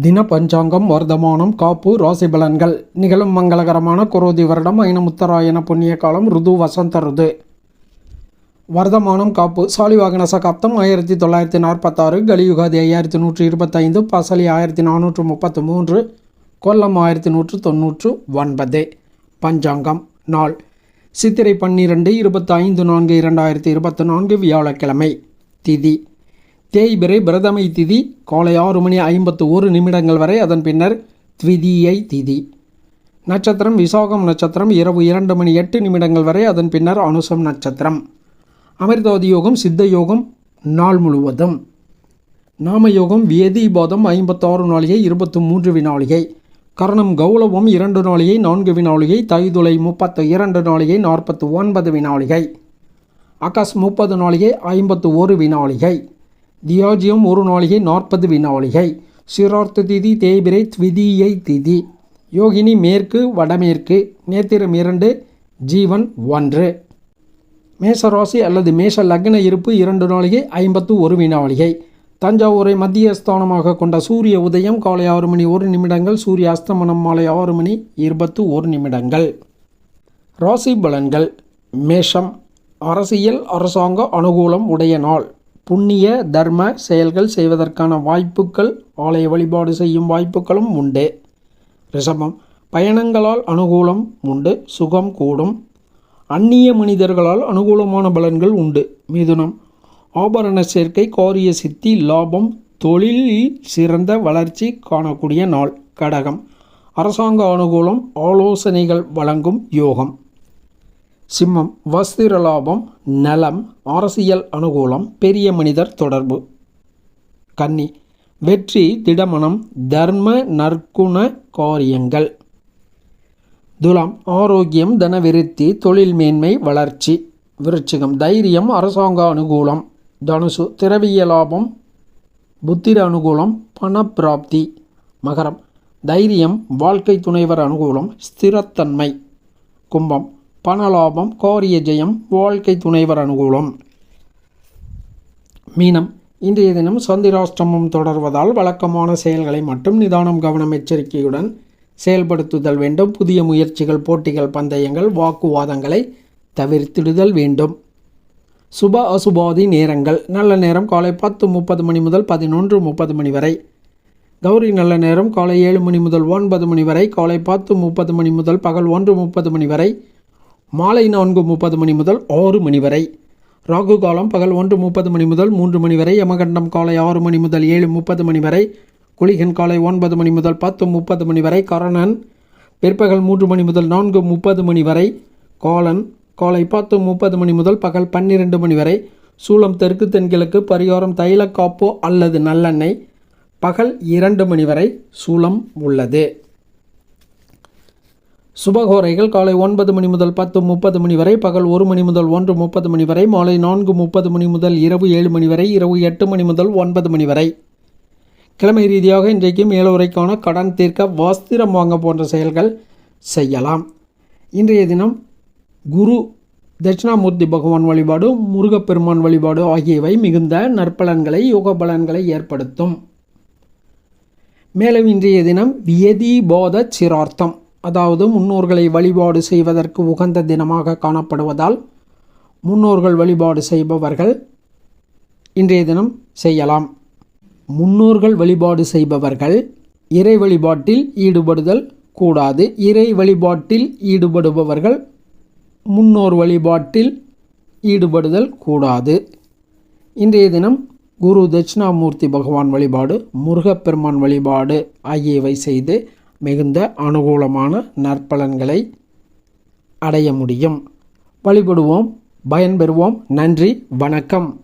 தின பஞ்சாங்கம் வர்த்தமானம் காப்பு ராசி பலன்கள் நிகழும் மங்களகரமான குரோதி வருடம் ஐனமுத்தராயண புண்ணிய காலம் ருது வசந்த ருது. வர்த்தமானம் காப்பு சாலிவாகன சகாப்தம் ஆயிரத்தி தொள்ளாயிரத்தி நாற்பத்தாறு. கலியுகாதி ஐயாயிரத்தி நூற்றி இருபத்தைந்து. பசலி ஆயிரத்தி நானூற்று முப்பத்து மூன்று. கொல்லம் ஆயிரத்தி நூற்று தொன்னூற்று ஒன்பது. பஞ்சாங்கம் நாள். சித்திரை பன்னிரெண்டு இருபத்தைந்து நான்கு இரண்டாயிரத்தி இருபத்தி நான்கு வியாழக்கிழமை. திதி. தேய்பிரை பிரதமை திதி காலை ஆறு மணி ஐம்பத்து ஒரு நிமிடங்கள் வரை அதன் பின்னர் த்விதியை திதி. நட்சத்திரம் விசாகம் நட்சத்திரம் இரவு இரண்டு மணி எட்டு நிமிடங்கள் வரை அதன் பின்னர் அனுசம் நட்சத்திரம். அமிர்தாதி யோகம் சித்த யோகம் நாள் முழுவதும். நாம யோகம் வேதிபாதம் ஐம்பத்தாறு நாளிகை இருபத்து மூன்று வினாளிகை. கரணம் கௌளவம் இரண்டு நாளிகை நான்கு வினாளிகை. தைதுளை முப்பத்து இரண்டு நாளிகை நாற்பத்து ஒன்பது வினாளிகை. அகஸ் முப்பது நாளிகை ஐம்பத்து ஒரு வினாளிகை. தியாஜியம் ஒரு நாளிகை நாற்பது வினாளிகை சிரார்த்த திதி தேய்பிரை த்விதீயை திதி. யோகினி மேற்கு வடமேற்கு. நேத்திரம் இரண்டு ஜீவன் ஒன்று. மேஷராசி அல்லது மேஷ லக்ன இருப்பு இரண்டு நாளிகை ஐம்பத்து ஒரு வினாளிகை தஞ்சாவூரை மத்திய ஸ்தானமாக கொண்ட சூரிய உதயம் காலை ஆறு மணி ஒரு நிமிடங்கள் சூரிய அஸ்தமனம் மாலை ஆறு மணி இருபத்து ஒரு நிமிடங்கள். ராசி பலன்கள். மேஷம். அரசியல் அரசாங்க அனுகூலம் உடைய நாள். புண்ணிய தர்ம செயல்கள் செய்வதற்கான வாய்ப்புகள் ஆலய வழிபாடு செய்யும் வாய்ப்புகளும் உண்டு. ரிஷபம் பயணங்களால் அனுகூலம் உண்டு சுகம் கூடும். அந்நிய மனிதர்களால் அனுகூலமான பலன்கள் உண்டு. மிதுனம் ஆபரண சேர்க்கை காரிய சித்தி லாபம் தொழிலில் சிறந்த வளர்ச்சி காணக்கூடிய நாள். கடகம் அரசாங்க அனுகூலம் ஆலோசனைகள் வழங்கும் யோகம். சிம்மம் வஸ்திர லாபம் நலம் அரசியல் அனுகூலம் பெரிய மனிதர் தொடர்பு. கன்னி வெற்றி திடமனம் தர்ம நற்குண காரியங்கள். துலாம் ஆரோக்கியம் தனவிருத்தி தொழில் மேன்மை வளர்ச்சி. விருச்சிகம் தைரியம் அரசாங்க அனுகூலம். தனுசு திரவிய லாபம் புத்திர அனுகூலம் பணப்பிராப்தி. மகரம் தைரியம் வாழ்க்கை துணைவர் அனுகூலம் ஸ்திரத்தன்மை. கும்பம் பணலாபம் கோரிய ஜெயம் வாழ்க்கை துணைவர் அனுகூலம். மீனம். இன்றைய தினம் சந்திராஷ்டமம் தொடர்வதால் வழக்கமான செயல்களை மட்டும் நிதானம் கவனம் எச்சரிக்கையுடன் செயல்படுத்துதல் வேண்டும். புதிய முயற்சிகள் போட்டிகள் பந்தயங்கள் வாக்குவாதங்களை தவிர்த்திடுதல் வேண்டும். சுப அசுபாதி நேரங்கள். நல்ல நேரம் காலை பத்து முப்பது மணி முதல் பதினொன்று முப்பது மணி வரை. கௌரி நல்ல நேரம் காலை ஏழு மணி முதல் ஒன்பது மணி வரை. காலை பத்து முப்பது மணி முதல் பகல் ஒன்று முப்பது மணி வரை. மாலை நான்கு முப்பது மணி முதல் ஆறு மணி வரை. ராகு காலம் பகல் ஒன்று முப்பது மணி முதல் மூன்று மணி வரை. யமகண்டம் காலை ஆறு மணி முதல் ஏழு முப்பது மணி வரை. குளிகன் காலை ஒன்பது மணி முதல் பத்து முப்பது மணி வரை. கரணன் பிற்பகல் மூன்று மணி முதல் நான்கு முப்பது மணி வரை. காலன் காலை பத்து முப்பது மணி முதல் பகல் பன்னிரெண்டு மணி வரை. சூளம் தெற்கு தென்கிழக்கு பரிகாரம் தைலக்காப்போ அல்லது நல்லெண்ணெய். பகல் இரண்டு மணி வரை சூளம் உள்ளது. சுபகோரைகள் காலை ஒன்பது மணி முதல் பத்து முப்பது மணி வரை பகல் ஒரு மணி முதல் ஒன்று முப்பது மணி வரை மாலை நான்கு முப்பது மணி முதல் இரவு ஏழு மணி வரை இரவு எட்டு மணி முதல் ஒன்பது மணி வரை. கிழமை ரீதியாக இன்றைக்கு மேலுரைக்கான கடன் தீர்க்க வஸ்திரம் வாங்க போன்ற செயல்கள் செய்யலாம். இன்றைய தினம் குரு தட்சிணாமூர்த்தி பகவான் வழிபாடு முருகப்பெருமான் வழிபாடு ஆகியவை மிகுந்த நற்பலன்களை யோக பலன்களை ஏற்படுத்தும். மேலும் இன்றைய தினம் வியதிபோத சிரார்த்தம். அதாவது முன்னோர்களை வழிபாடு செய்வதற்கு உகந்த தினமாக காணப்படுவதால் முன்னோர்கள் வழிபாடு செய்பவர்கள் இன்றைய தினம் செய்யலாம். முன்னோர்கள் வழிபாடு செய்பவர்கள் இறை வழிபாட்டில் ஈடுபடுதல் கூடாது. இறை வழிபாட்டில் ஈடுபடுபவர்கள் முன்னோர் வழிபாட்டில் ஈடுபடுதல் கூடாது. இன்றைய தினம் குரு தட்சிணாமூர்த்தி பகவான் வழிபாடு முருகப்பெருமான் வழிபாடு ஆகியவை செய்து மிகுந்த அனுகூலமான நற்பலன்களை அடைய முடியும். வழிபடுவோம் பயன்பெறுவோம். நன்றி வணக்கம்.